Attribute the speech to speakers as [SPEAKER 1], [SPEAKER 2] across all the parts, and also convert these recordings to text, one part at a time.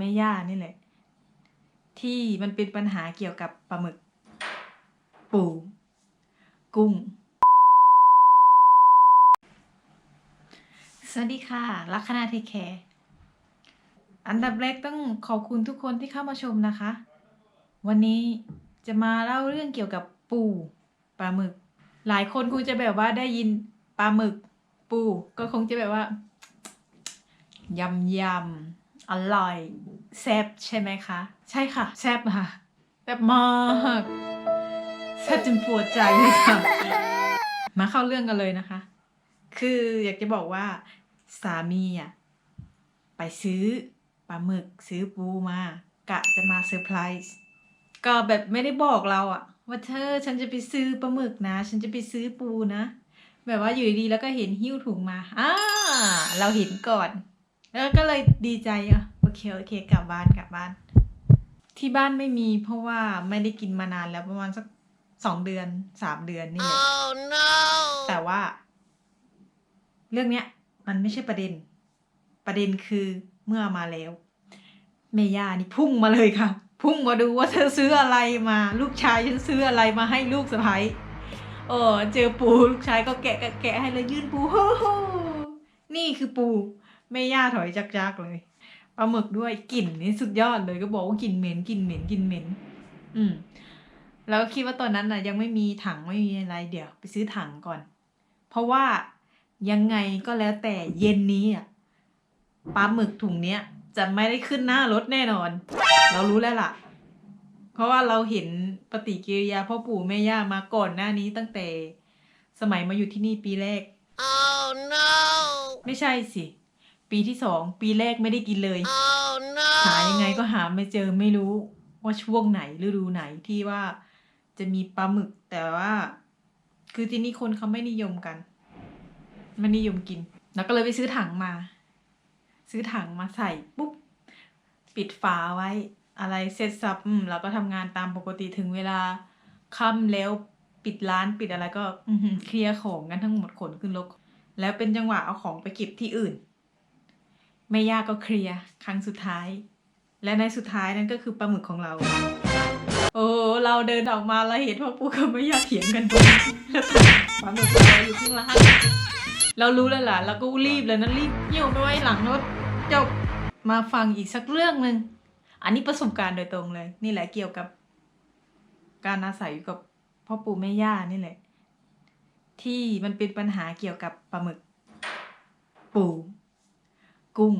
[SPEAKER 1] แม่ย่านี่แหละ ที่มันเป็นปัญหาเกี่ยวกับปลาหมึก ปู กุ้ง สวัสดีค่ะลัคนาเทคแคร์อันดับแรกต้องขอบคุณทุกคนที่เข้ามาชมนะคะ วันนี้จะมาเล่าเรื่องเกี่ยวกับปูปลาหมึก หลายคนคงจะแบบว่าได้ยินปลาหมึก ปูก็คงจะแบบว่ายำยำ อร่อยแซ่บใช่ไหมคะ ใช่ค่ะแซ่บค่ะแซ่บมากแซ่บจนปวดใจเลยค่ะ มาเข้าเรื่องกันเลยนะคะ คืออยากจะบอกว่าสามีอะไปซื้อปลาหมึกซื้อปูมา กะจะมาเซอร์ไพรส์ก็แบบไม่ได้บอกเราอะ ว่าเธอฉันจะไปซื้อปลาหมึกนะ ฉันจะไปซื้อปูนะ แบบว่าอยู่ดีๆแล้วก็เห็นหิ้วถุงมาอ่าเราเห็นก่อน แล้วก็เลยดีใจอะโอเคโอเคกลับบ้านกลับบ้าน ที่บ้านไม่มีเพราะว่าไม่ได้กินมานานแล้วประมาณสักสองเดือนสามเดือนนี่แหละ
[SPEAKER 2] Oh no!
[SPEAKER 1] แต่ว่า เรื่องเนี้ย มันไม่ใช่ประเด็น ประเด็นคือเมื่อมาแล้ว เมย่านี่พุ่งมาเลยค่ะ พุ่งมาดูว่าเธอซื้ออะไรมา ลูกชายฉันซื้ออะไรมาให้ลูกสะใภ้เออเจอปูลูกชายก็แกะแกะแกะให้เลยยื่นปูโอ้โหนี่คือปู แม่ย่าถอยจักๆเลยปลาหมึกด้วยกลิ่นนี่สุดยอดเลยก็บอกว่ากลิ่นเหม็นกลิ่นเหม็นกลิ่นเหม็น อืมแล้วคิดว่าตอนนั้นน่ะยังไม่มีถังไม่มีอะไรเดี๋ยว ไปซื้อถังก่อน เพราะว่ายังไงก็แล้วแต่เย็นนี้อะปลาหมึกถุงเนี้ยจะไม่ได้ขึ้นหน้ารถแน่นอน เรารู้แล้วล่ะ เพราะว่าเราเห็นปฏิกิริยาพ่อปู่แม่ย่ามาก่อนหน้านี้ตั้งแต่สมัยมาอยู่ที่นี่ปีแรก
[SPEAKER 2] Oh no!
[SPEAKER 1] ไม่ใช่สิ ปีที่สองปีแรกไม่ได้กินเลย
[SPEAKER 2] Oh no!
[SPEAKER 1] หายังไงก็หาไม่เจอไม่รู้ว่าช่วงไหนฤดูไหนที่ว่าจะมีปลาหมึกแต่ว่า คือที่นี่คนเขาไม่นิยมกันไม่นิยมกิน แล้วก็เลยไปซื้อถังมา ซื้อถังมาใส่ปุ๊บปิดฝาไว้ อะไรเสร็จสับอืมแล้วก็ทำงานตามปกติถึงเวลาค่ำแล้วปิดร้านปิดอะไรก็อื้อหือเคลียร์ของกันทั้งหมดขนขึ้นรถแล้วเป็นจังหวะเอาของไปเก็บที่อื่น แม่ย่าก็เคลียร์ครั้งสุดท้าย และในสุดท้ายนั่นก็คือปลาหมึกของเรา โอ้เราเดินออกมาเราเห็นพ่อปู่กับแม่ย่าเถียงกันด้วปลาหมึกเราอยู่ข้างล่างเรารู้แล้วล่ะเราก็รีบเลยนะรีบเยี่ยวไปไว้หลังรถจบมาฟังอีกสักเรื่องหนึ่งอันนี้ประสบการณ์โดยตรงเลย นี่แหละเกี่ยวกับ การอาศัยอยู่กับพ่อปู่แม่ย่านี่แหละ ที่มันเป็นปัญหาเกี่ยวกับปลาหมึก ปู่ กุ้ง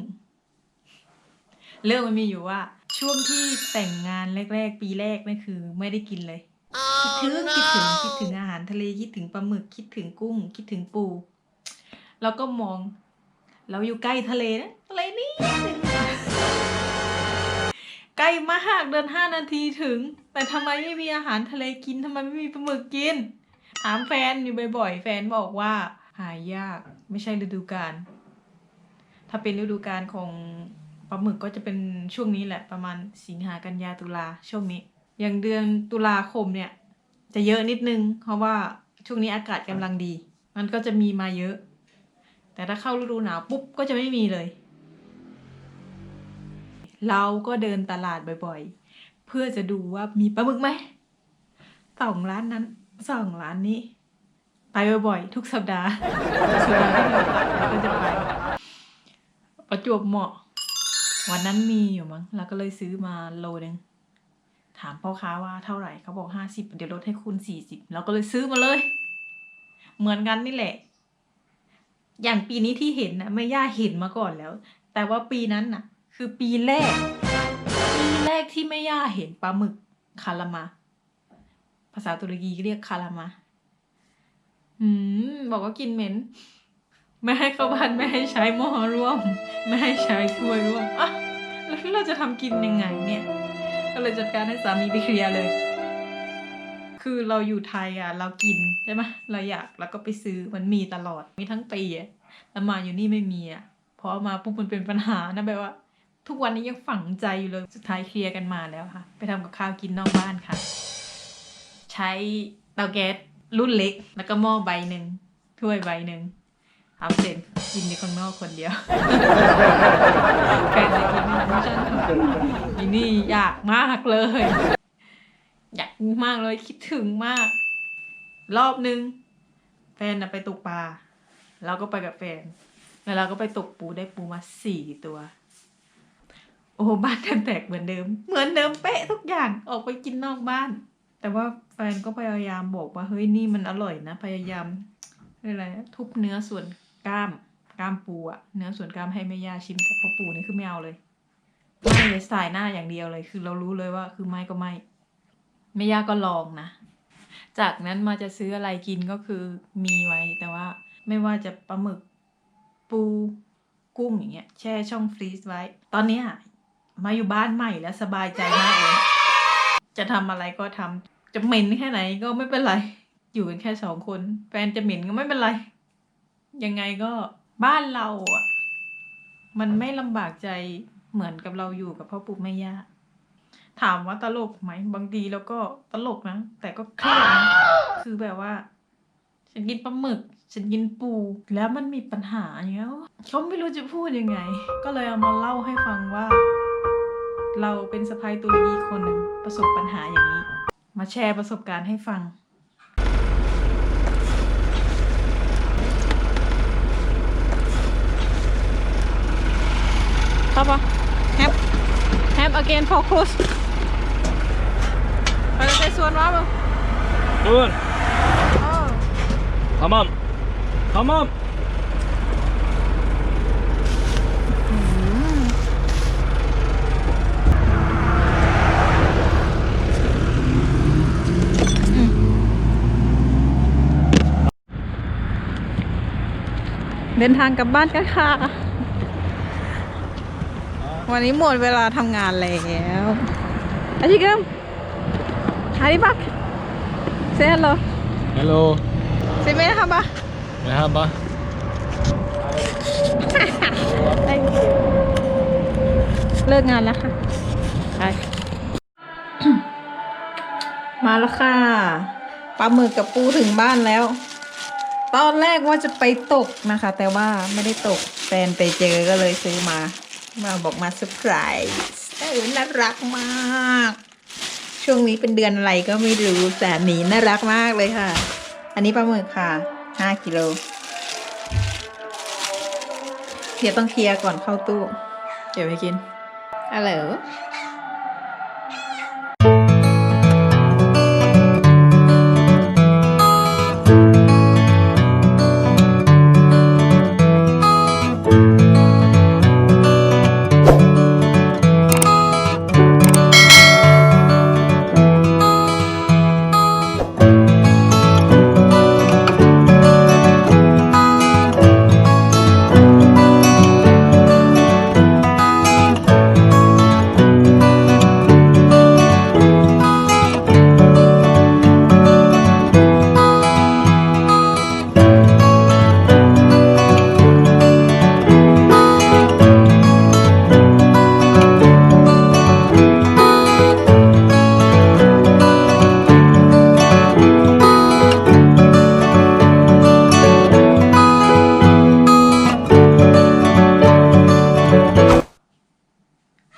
[SPEAKER 1] เรื่องมันมีอยู่ว่า ช่วงที่แต่งงานแรกๆ ปีแรกนั่นคือ ไม่ได้กินเลย คิด
[SPEAKER 2] Oh
[SPEAKER 1] ถึงคิดถึงคิดถึง
[SPEAKER 2] no!
[SPEAKER 1] อาหารทะเลคิดถึงปลาหมึกคิดถึงกุ้ง คิดถึงปู แล้วก็มอง เราอยู่ใกล้ทะเลนะทะเลนี่ใกล้มากเดินห้านาทีถึง แต่ทำไมไม่มีอาหารทะเลกินทำไมไม่มีปลาหมึกกิน ถามแฟนอยู่บ่อยๆ แฟนบอกว่า หายากไม่ใช่ฤดูกาล ถ้าเป็นฤดูกาลของปลาหมึกก็จะเป็นช่วงนี้แหละประมาณสิงหากันยาตุลาช่วงนี้ อย่างเดือนตุลาคมเนี่ย จะเยอะนิดนึง เพราะว่าช่วงนี้อากาศกำลังดี มันก็จะมีมาเยอะ แต่ถ้าเข้าฤดูหนาวปุ๊บก็จะไม่มีเลย เราก็เดินตลาดบ่อยๆ เพื่อจะดูว่ามีปลาหมึกไหมสองร้านนั้นสองร้านนี้ ไปบ่อยๆ ทุกสัปดาห์สัปดาห์ที่เราตัดเราก็จะไป ประจวบเหมาะ วันนั้นมีอยู่มั้งเราก็เลยซื้อมาโลนึงถามพ่อค้าว่าเท่าไหร่เขาบอกห้าสิบเดี๋ยวลดให้คุณสี่สิบเราก็เลยซื้อมาเลย เหมือนกันนี่แหละ อย่างปีนี้ที่เห็นนะไม่ย่าเห็นมาก่อนแล้ว แต่ว่าปีนั้นน่ะ คือปีแรก ปีแรกที่แม่ย่าเห็นปลาหมึกคารามา ภาษาตุรกีเรียกคารามา อืม บอกว่ากินเหม็น ไม่ให้เข้าบ้านไม่ให้ใช้หม้อร่วม ไม่ให้ใช้ถ้วยร่วมอะแล้วเราจะทำกินยังไงเนี่ย ก็เลยจัดการให้สามีไปเคลียร์เลย คือเราอยู่ไทยอะ เรากินใช่ไหมเราอยากแล้วก็ไปซื้อมันมีตลอดมีทั้งปีอะแล้วมาอยู่นี่ไม่มีอะพอมาปุ๊บมันเป็นปัญหานะแบบว่า ทุกวันนี้ยังฝังใจอยู่เลยสุดท้ายเคลียร์กันมาแล้วค่ะ ไปทำกับข้าวกินนอกบ้านค่ะ ใช้เตาแก๊สรุ่นเล็ก แล้วก็หม้อใบหนึ่งถ้วยใบหนึ่ง ทำเสร็จกินในข้างนอกคนเดียวแฟนจะกินไม่ใช่อีนี่อยากมากเลย อยากมากเลยคิดถึงมาก รอบนึง แฟนนะไปตกปลาเราก็ไปกับแฟน แล้วเราก็ไปตกปูได้ปูมาสี่ตัว โอ้บ้านแทบแตกเหมือนเดิม เหมือนเดิมเป๊ะทุกอย่างออกไปกินนอกบ้าน แต่ว่าแฟนก็พยายามบอกว่าเฮ้ยนี่มันอร่อยนะ พยายามอะไรทุบเนื้อส่วน กล้ามกล้ามปูอะเนื้อส่วนกล้ามให้แม่ย่าชิมแต่พอปูนี่คือไม่เอาเลยไม่เลยสายหน้าอย่างเดียวเลย คือเรารู้เลยว่าคือไม่ก็ไม่แม่ย่าก็ลองนะ จากนั้นมาจะซื้ออะไรกินก็คือมีไว้แต่ว่าไม่ว่าจะปลาหมึกปูกุ้งอย่างเงี้ยแช่ช่องฟรีซไว้ ตอนนี้มาอยู่บ้านใหม่แล้วสบายใจมากเลย จะทำอะไรก็ทำจะเหม็นแค่ไหนก็ไม่เป็นไร อยู่กันแค่สองคน แฟนจะเหม็นก็ไม่เป็นไร ยังไงก็บ้านเราอะ มันไม่ลำบากใจเหมือนกับเราอยู่กับพ่อปู่แม่ย่าถามว่าตลกไหมบางทีแล้วก็ตลกนะ แต่ก็เครียดนะคือแบบว่า ฉันกินปลาหมึก ฉันกินปูแล้วมันมีปัญหาอย่างเงี้ยเขาไม่รู้จะพูดยังไง ก็เลยเอามาเล่าให้ฟังว่า เราเป็นสะพายตัวอีคนหนึ่งประสบปัญหาอย่างนี้ มาแชร์ประสบการณ์ให้ฟัง again for close. But this one, Robert.
[SPEAKER 2] Good.
[SPEAKER 1] Oh.
[SPEAKER 2] Come on. Come on.
[SPEAKER 1] เดินทางกลับบ้านกันค่ะ วันนี้หมดเวลาทำงานแล้วอาชิกัมฮาริบักเซฮัลโหล
[SPEAKER 2] Hello.
[SPEAKER 1] เซเมนะคะบะ
[SPEAKER 2] Merhaba.
[SPEAKER 1] เลิกงานแล้วค่ะไปมาแล้วค่ะปลาหมึกกับปูถึงบ้านแล้ว ตอนแรกว่าจะไปตกนะคะ แต่ว่าไม่ได้ตกแฟนไปเจอก็เลยซื้อมา มาบอกมาเซอร์ไพรส์เออน่ารักมาก ช่วงนี้เป็นเดือนอะไรก็ไม่รู้แต่หนีน่ารักมากเลยค่ะ อันนี้ปลาหมึกค่ะห้ากิโลเดี๋ยวต้องเคลียร์ก่อนเข้าตู้ เดี๋ยวไปกินฮัลโหล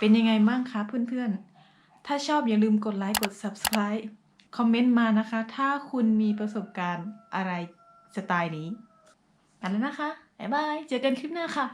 [SPEAKER 1] เป็นยังไงบ้างคะเพื่อนๆ ถ้าชอบอย่าลืมกดไลค์กด subscribe คอมเมนต์มานะคะ ถ้าคุณมีประสบการณ์อะไรสไตล์นี้อันแล้วนะคะ บ๊ายบาย เจอกันคลิปหน้าค่ะ